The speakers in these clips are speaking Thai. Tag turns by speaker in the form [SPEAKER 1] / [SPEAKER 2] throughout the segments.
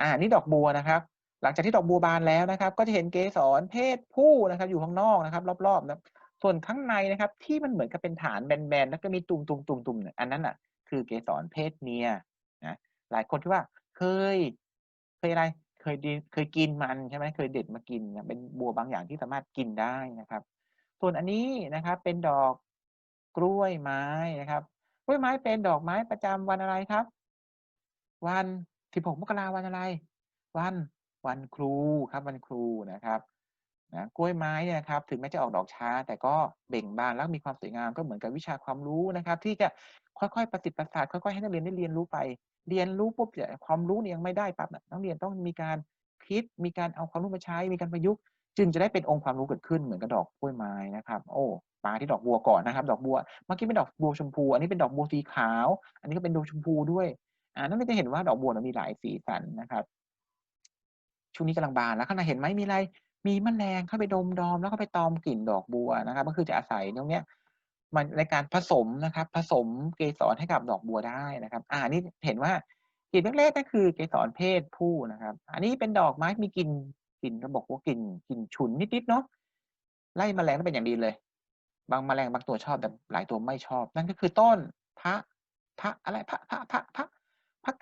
[SPEAKER 1] อ่านี่ดอกบัวนะครับ หลังจากที่ดอกบัวบานแล้วนะครับ ก็จะเห็นเกสรเพศผู้นะครับ อยู่ข้างนอกนะครับ รอบๆนะส่วนข้างในนะครับ ที่มันเหมือนกับเป็นฐานแบนๆแล้วก็มีตุ่มๆๆๆเนี่ยอันนั้นอะ คือเกสรเพศเมียนะหลายคนที่ว่าเคย เคยอะไร เคยดีเคยกินมันใช่ไหมเคยเด็ดมากินนะเป็นบัวบางอย่างที่สามารถกินได้นะครับ ส่วนอันนี้นะครับ เป็นดอกกล้วยไม้นะครับ กล้วยไม้เป็นดอกไม้ประจำวันอะไรครับ วัน 16มกราวันอะไร วันวันครูครับวันครูนะครับนะกล้วยไม้เนี่ยนะครับถึงแม้จะออกดอกช้า แต่ก็เบ่งบานแล้วมีความสวยงามก็เหมือนกับวิชาความรู้นะครับ ที่จะค่อยๆประสิทธิ์ประสาทค่อยๆให้นักเรียนได้เรียนรู้ไป เรียนรู้ปุ๊บเนี่ยความรู้เนี่ยยังไม่ได้ปั๊บนะนักเรียนต้องมีการคิดมีการเอาความรู้มาใช้มีการประยุกต์ จึงจะได้เป็นองค์ความรู้เกิดขึ้นเหมือนกับดอกกล้วยไม้นะครับ โอ้มาที่ดอกบัวก่อนนะครับ ดอกบัวเมื่อกี้เป็นดอกบัวชมพู อันนี้เป็นดอกบัวสีขาว อันนี้ก็เป็นดอกชมพูด้วย อ่านักเรียนจะเห็นว่าดอกบัวเนี่ยมีหลายสีสันนะครับ ช่วงนี้กำลังบานแล้วข้างในเห็นไหมมีอะไร มีแมลงเข้าไปดมดอมแล้วก็ไปตอมกลิ่นดอกบัวนะครับ ก็คือจะอาศัยตรงเนี้ยมันในการผสมนะครับ ผสมเกสรให้กับดอกบัวได้นะครับ อ่านี่เห็นว่ากลีบแรกๆนั่นคือเกสรเพศผู้นะครับ อันนี้เป็นดอกไม้มีกลิ่นกลิ่นก็บอกว่ากลิ่นกลิ่นฉุนนิดๆเนาะไล่แมลงได้เป็นอย่างดีเลย บางแมลงบางตัวชอบแต่หลายตัวไม่ชอบ นั่นก็คือต้นพระพระอะไรพระพระพระพระ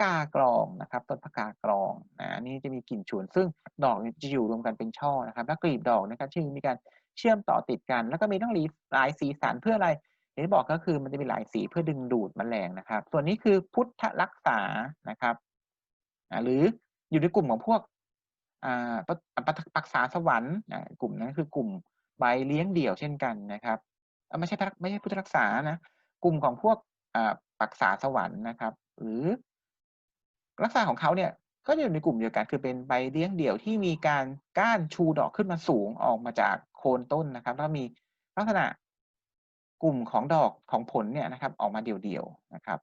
[SPEAKER 1] กากรองนะครับ ต้นพระกากรองนะนนี้จะมีกลิ่นฉุนซึ่งดอกจะอยู่รวมกันเป็นช่อนะครับแล้วกลีบดอกนะครับที่มีการเชื่อมต่อติดกัน แล้วก็มีทั้งหลีหลายสีสันเพื่ออะไรอย่างที่บอกก็คือมันจะมีหลายสีเพื่อดึงดูดแมลงนะครับ ส่วนนี้คือพุทธรักษานะครับหรืออยู่ในกลุ่มของพวกปักษาสวรรค์กลุ่มนั้นคือกลุ่มใบเลี้ยงเดี่ยวเช่นกันนะครับไม่ใช่ไม่ใช่พุทธรักษานะกลุ่มของพวกปักษาสวรรค์นะครับ หรือ ลักษณะของเขาเนี่ยก็อยู่ในกลุ่มเดียวกันคือเป็นใบเลี้ยงเดี่ยวที่มีการก้านชูดอกขึ้นมาสูงออกมาจากโคนต้นนะครับ แล้วมีลักษณะกลุ่มของดอกของผลเนี่ยนะครับ ออกมาเดี่ยวๆนะครับ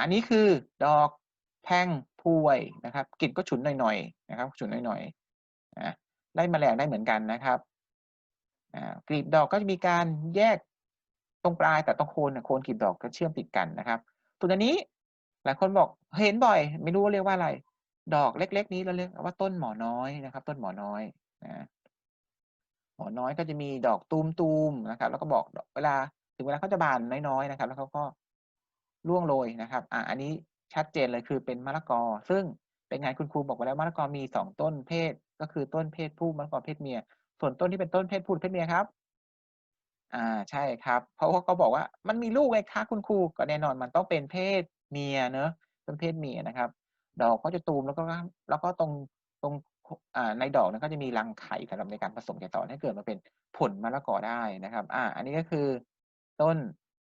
[SPEAKER 1] อันนี้คือดอกแท่งพวยนะครับกลิ่นก็ฉุนหน่อยๆนะครับ ฉุนหน่อยๆนะไล่แมลงได้เหมือนกันนะครับกลีบดอกก็จะมีการแยกตรงปลายแต่ตรงโคนโคนกลีบดอกก็เชื่อมติดกันนะครับ ส่วนอันนี้ หลายคนบอกเห็นบ่อย ไม่รู้ว่าเรียกว่าอะไร ดอกเล็ก ๆ นี้เราเรียกว่าต้นหมอน้อยนะครับ ต้นหมอน้อยนะหมอน้อยก็จะมีดอกตูมๆนะครับ แล้วก็บอกเวลาถึงเวลาเขาจะบานน้อยๆนะครับ แล้วเขาก็ร่วงโรยนะครับ อ่าอันนี้ชัดเจนเลยคือเป็นมะละกอ ซึ่งเป็นไงคุณครูบอกไว้แล้วมะละกอมี2ต้นเพศ ก็คือต้นเพศผู้มะละกอเพศเมีย ส่วนต้นที่เป็นต้นเพศผู้เพศเมียครับ อ่าใช่ครับ เพราะว่าเขาบอกว่ามันมีลูกไงคะคุณครูก็แน่นอนมันต้องเป็นเพศ เมียเนาะต้นเพศเมียนะครับ ดอกเขาจะตูมแล้วก็แล้วก็ตรงตรงในดอกนั้นก็จะมีรังไข่สำหรับในการผสมเกสรให้เกิดมาเป็นผลมะละกอได้นะครับ อ่า อันนี้ก็คือต้น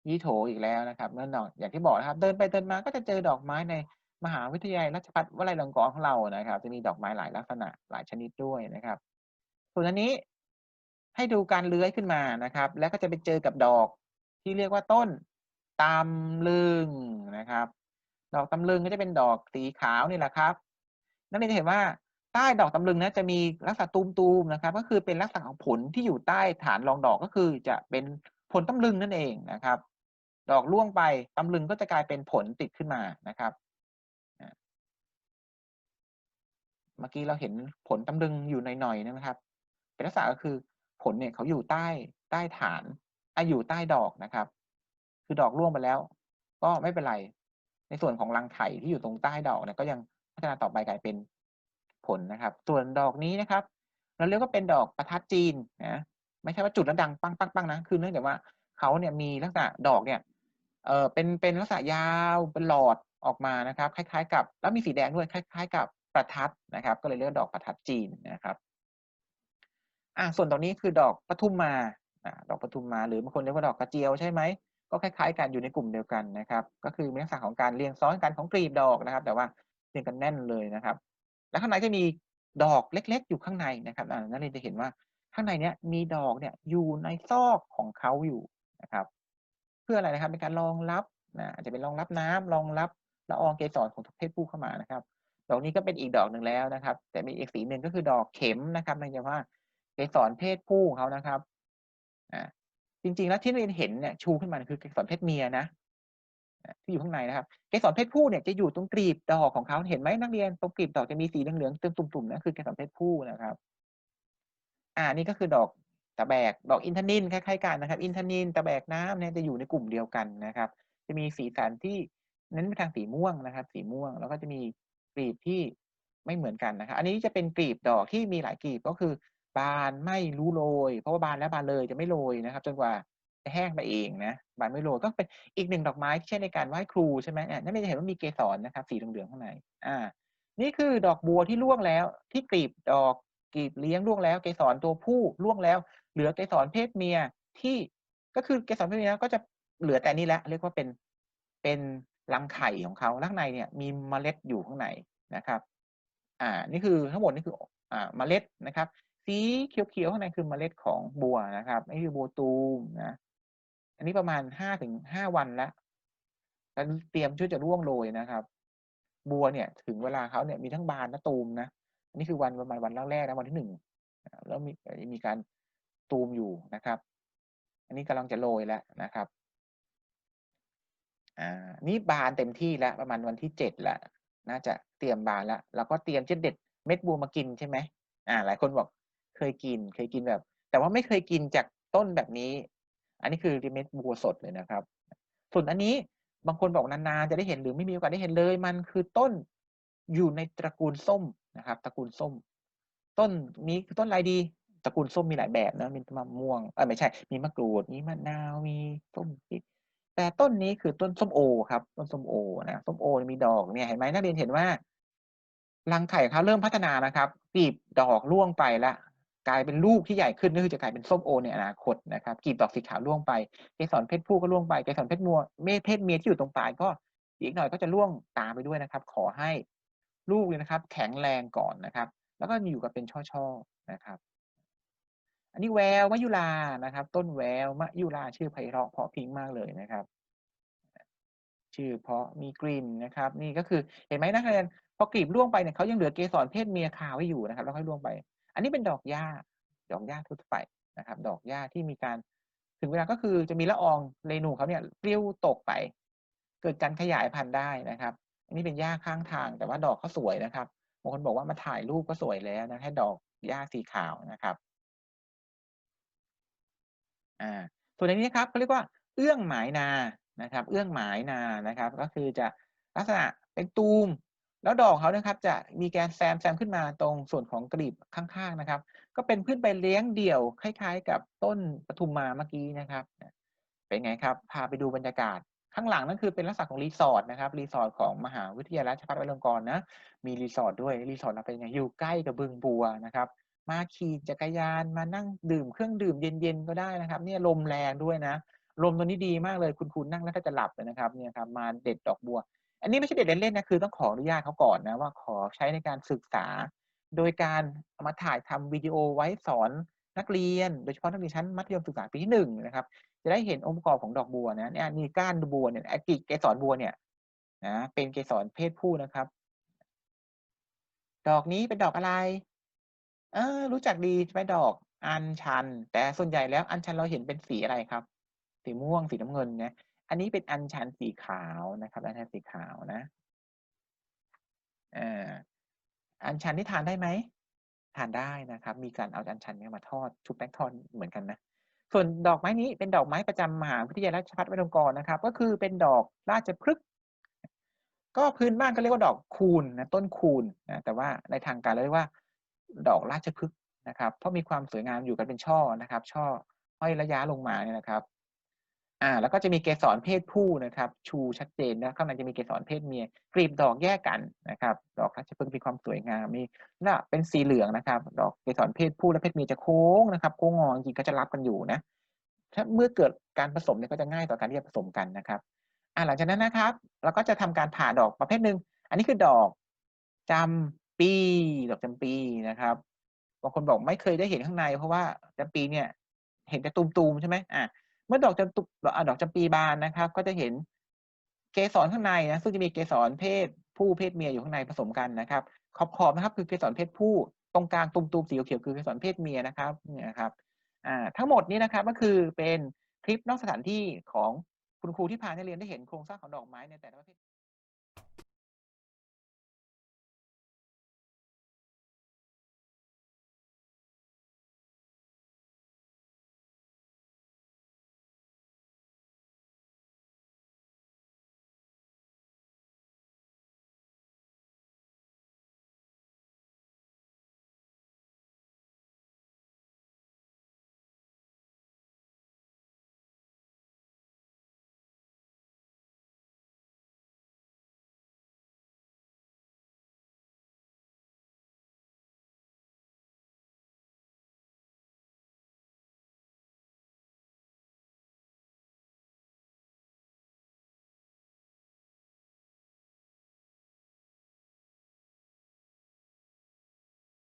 [SPEAKER 1] ยี่โถอีกแล้วนะครับเมื่อดอกอย่างที่บอกนะครับ เดินไปเดินมาก็จะเจอดอกไม้ในมหาวิทยาลัยราชภัฏวลัยลงกรณ์ของเรานะครับ จะมีดอกไม้หลายลักษณะหลายชนิดด้วยนะครับ ส่วนอันนี้ให้ดูการเลื้อยขึ้นมานะครับ แล้วก็จะไปเจอกับดอกที่เรียกว่าต้น ตำลึงนะครับ ดอกตำลึงก็จะเป็นดอกสีขาวนี่แหละครับนักเรียนจะเห็นว่าใต้ดอกตำลึงนะจะมีลักษณะตูมๆนะครับ ก็คือเป็นลักษณะของผลที่อยู่ใต้ฐานรองดอกก็คือจะเป็นผลตำลึงนั่นเองนะครับ ดอกร่วงไปตำลึงก็จะกลายเป็นผลติดขึ้นมานะครับเมื่อกี้เราเห็นผลตำลึงอยู่หน่อยๆนะครับ เป็นลักษณะก็คือผลเนี่ยเขาอยู่ใต้ใต้ฐานออยู่ใต้ดอกนะครับ คือดอกร่วงไปแล้ว ก็ไม่เป็นไร ในส่วนของรังไข่ที่อยู่ตรงใต้ดอกเนี่ยก็ยังพัฒนาต่อไปกลายเป็นผลนะครับ ส่วนดอกนี้นะครับ เราเรียกว่าเป็นดอกประทัดจีนนะไม่ใช่ว่าจุดแล้วดังปังๆๆนะคือเนื่องจากว่าเขาเนี่ยมีลักษณะดอกเนี่ยเออเป็นเป็นลักษณะยาวเป็นหลอดออกมานะครับ คล้าย ๆ กับ แล้วมีสีแดงด้วยคล้าย ๆ กับประทัดนะครับ ก็เลยเรียกดอกประทัดจีนนะครับอ่าส่วนดอกนี้คือดอกปทุมมาอ่าดอกปทุมมา หรือบางคนเรียกว่าดอกกระเจียวใช่ไหม ก็คล้ายๆกันอยู่ในกลุ่มเดียวกันนะครับ ก็คือมีลักษณะของการเรียงซ้อนกันของกลีบดอกนะครับ แต่ว่าเรียงกันแน่นเลยนะครับ แล้วข้างในก็มีดอกเล็ก ๆ อยู่ข้างในนะครับอ่านักเรียจะเห็นว่าข้างในเนี้ยมีดอกเนี่ยอยู่ในซอกของเขาอยู่นะครับ เพื่ออะไรนะครับเป็นการรองรับนะอาจจะเป็นรองรับน้ำรองรับละอองเกสรของเพศผู้เข้ามานะครับ ดอกนี้ก็เป็นอีกดอกหนึ่งแล้วนะครับ แต่มีอีกสีหนึ่งก็คือดอกเข็มนะครับเนื่องจากว่าเกสรเพศผู้เขานะครับอา จริง ๆ แล้วที่นักเรียนเห็นเนี่ยชูขึ้นมาคือเกสรเพศเมียนะที่อยู่ข้างในนะครับเกสรเพศผู้เนี่ยจะอยู่ตรงกลีบดอกของเขาเห็นไหมนักเรียนตรงกลีบดอกจะมีสีเหลืองๆเตุ่มๆนั่นคือเกสรเพศผู้นะครับ อ่านี่ก็คือดอกตะแบกดอกอินทนินคล้ายๆกันนะครับ อินทนินตะแบกน้ำเนี่ยจะอยู่ในกลุ่มเดียวกันนะครับ จะมีสีสันที่เน้นไปทางสีม่วงนะครับ สีม่วงแล้วก็จะมีกลีบที่ไม่เหมือนกันนะครับ อันนี้จะเป็นกลีบดอกที่มีหลายกลีบก็คือ บานไม่รู้โรย เพราะว่าบานแล้วบานเลยจะไม่โรยนะครับ จนกว่าจะแห้งไปเองนะบานไม่โรยก็เป็นอีกหนึ่งดอกไม้ที่ใช้ในการไหว้ครูใช่ไหมอะนั่นจะเห็นว่ามีเกสรนะครับ สีเหลืองๆข้างในอ่า นี่คือดอกบัวที่ร่วงแล้วที่กลีบดอกกลีบเลี้ยงร่วงแล้ว เกสรตัวผู้ร่วงแล้ว เหลือเกสรเพศเมียที่ก็คือเกสรเพศเมียก็จะเหลือแต่นี่แหละเรียกว่าเป็นเป็นรังไข่ของเขาข้างในเนี่ย มีเมล็ดอยู่ข้างในนะครับ อ่า นี่คือทั้งหมดนี่คือ อ่า เมล็ดนะครับ สีเขียวๆข้างในคือเมล็ดของบัวนะครับนี่คือบัวตูมนะ อันนี้ประมาณห้าถึงห้าวันแล้วแล้วเตรียมช่วยจะร่วงโรยนะครับ บัวเนี่ย ถึงเวลาเขาเนี่ยมีทั้งบานและตูมนะอันนี้คือวันประมาณวันแรกๆนะวันที่หนึ่งแล้วมีมีการตูมอยู่นะครับ อันนี้กำลังจะโรยแล้วนะครับอ่านี่บานเต็มที่แล้วประมาณวันที่เจ็ดแล้วน่าจะเตรียมบานแล้วเราก็เตรียมจะเด็ดเม็ดบัวมากินใช่ไหมอ่า หลายคนบอก เคยกินเคยกินแบบ แต่ว่าไม่เคยกินจากต้นแบบนี้ อันนี้คือเม็ดบัวสดเลยนะครับ ส่วนอันนี้บางคนบอกนานๆจะได้เห็นหรือไม่มีโอกาสได้เห็นเลย มันคือต้นอยู่ในตระกูลส้มนะครับ ตระกูลส้ม ต้นนี้คือต้นอะไรดี ตระกูลส้มมีหลายแบบนะมีมะม่วงเออไม่ใช่ มีมะกรูดมีมะนาวมีส้มพริกแต่ต้นนี้คือต้นส้มโอครับ ต้นส้มโอนะส้มโอมีดอกเนี่ยเห็นไหมนักเรียนเห็นว่ารังไข่เขาเริ่มพัฒนานะครับกีบดอกร่วงไปแล้ว กลายเป็นลูกที่ใหญ่ขึ้นก็คือจะกลายเป็นส้มโอในอนาคตนะครับกีบดอกสีขาวร่วงไปเกสรเพศผู้ก็ร่วงไปเกสรเพศมัวเมเพศเมียที่อยู่ตรงปลายก็อีกหน่อยก็จะร่วงตามไปด้วยนะครับ ขอให้ลูกเลยนะครับ แข็งแรงก่อนนะครับ แล้วก็อยู่กับเป็นช่อๆนะครับ อันนี้แววมะยุรานะครับ ต้นแววมะยุราชื่อไพเราะเพราะพิงมากเลยนะครับชื่อเพราะมีกลิ่นนะครับ นี่ก็คือเห็นไหมนักเรียนพอกลีบร่วงไปเนี่ยเขายังเหลือเกสรเพศเมียคาไว้อยู่นะครับ แล้วค่อยร่วงไป อันนี้เป็นดอกหญ้าดอกหญ้าทั่วไปนะครับ ดอกหญ้าที่มีการถึงเวลาก็คือจะมีละอองเรนูเขาเนี่ยปลิวตกไป เกิดการขยายพันธุ์ได้นะครับ อันนี้เป็นหญ้าข้างทาง แต่ว่าดอกเขาสวยนะครับบางคนบอกว่ามาถ่ายรูปก็สวยแล้วนะแค่ดอกหญ้าสีขาวนะครับอ่าส่วนในนี้นะครับเขาเรียกว่าเอื้องหมายนานะครับ เอื้องหมายนานะครับ ก็คือจะลักษณะเป็นตูม แล้วดอกเขานะครับจะมีแกนแซมแซมขึ้นมาตรงส่วนของกลีบข้างๆนะครับ ก็เป็นพืชใบเลี้ยงเดี่ยวคล้าย ๆ กับต้นปทุมมาเมื่อกี้นะครับ เป็นไงครับ พาไปดูบรรยากาศ ข้างหลังนั่นคือเป็นลักษณะของรีสอร์ทนะครับรีสอร์ทของมหาวิทยาลัยราชภัฏวชิลงกรณ์นะมีรีสอร์ทด้วยรีสอร์ทเราเป็นไงอยู่ใกล้กับบึงบัวนะครับ มาขี่จักรยานมานั่งดื่มเครื่องดื่มเย็นๆก็ได้นะครับ เนี่ยลมแรงด้วยนะลมตัวนี้ดีมากเลยคุณคุณนั่งแล้วถ้าจะหลับเลยนะครับเนี่ยครับมาเด็ดดอกบัว อันนี้ไม่ใช่เด็ดเล่นๆนะคือต้องขออนุญาตเขาก่อนนะว่าขอใช้ในการศึกษา โดยการเอามาถ่ายทำวิดีโอไว้สอนนักเรียน โดยเฉพาะนักเรียนชั้นมัธยมศึกษาปีที่หนึ่งนะครับ จะได้เห็นองค์ประกอบของดอกบัวนะเนี่ยมีก้านบัวเนี่ยอกิเกสรบัวเนี่ยนะเป็นเกสรเพศผู้นะครับ ดอกนี้เป็นดอกอะไร เออรู้จักดีไหมดอกอัญชัน แต่ส่วนใหญ่แล้วอัญชันเราเห็นเป็นสีอะไรครับ สีม่วงสีน้ำเงินนะ อันนี้เป็นอัญชันสีขาวนะครับอัญชันสีขาวนะอ่าอัญชันที่ทานได้ไหมทานได้นะครับ มีการเอาอัญชันนี่ยมาทอดชุบแป้งทอดเหมือนกันนะส่วนดอกไม้นี้เป็นดอกไม้ประจำมหาวิทยาลัยราชภัฏวชิรลงกรนะครับ ก็คือเป็นดอกราชพฤกษ์ก็พื้นบ้านก็เรียกว่าดอกคูณนะต้นคูณนะแต่ว่าในทางการเรียกว่า ดอกราชพฤกษ์นะครับ เพราะมีความสวยงามอยู่กันเป็นช่อนะครับ ช่อห้อยระยะลงมาเนี่ยนะครับ อ่าแล้วก็จะมีเกสรเพศผู้นะครับ ชูชัดเจนนะข้างในจะมีเกสรเพศเมียกลีบดอกแยกกันนะครับ ดอกราชพฤกษ์มีความสวยงามมีน่ะเป็นสีเหลืองนะครับ ดอกเกสรเพศผู้และเพศเมียจะโค้งนะครับโค้งงอจริงก็จะรับกันอยู่นะถ้าเมื่อเกิดการผสมเนี่ยก็จะง่ายต่อการที่จะผสมกันนะครับอ่าหลังจากนั้นนะครับเราก็จะทำการผ่าดอกประเภทหนึ่งอันนี้คือดอกจำปี ดอกจำปีนะครับบางคนบอกไม่เคยได้เห็นข้างใน เพราะว่าจำปีเนี่ย เห็นแต่ตูมๆใช่ไหมอ่า มื่อดอกจำตุดอกจำปีบานนะครับ ก็จะเห็นเกสรข้างในนะซึ่งจะมีเกสรเพศผู้เพศเมียอยู่ข้างในผสมกันนะครับขอบๆนะครับ คือเกสรเพศผู้ตรงกลางตุ่มๆสีเขียวคือเกสรเพศเมียนะครับเนี่ยครับอ่าทั้งหมดนี้นะครับก็คือเป็นคลิปนอกสถานที่ของคุณครูที่พานักเรียนได้เห็นโครงสร้างของดอกไม้ในแต่ละประเภท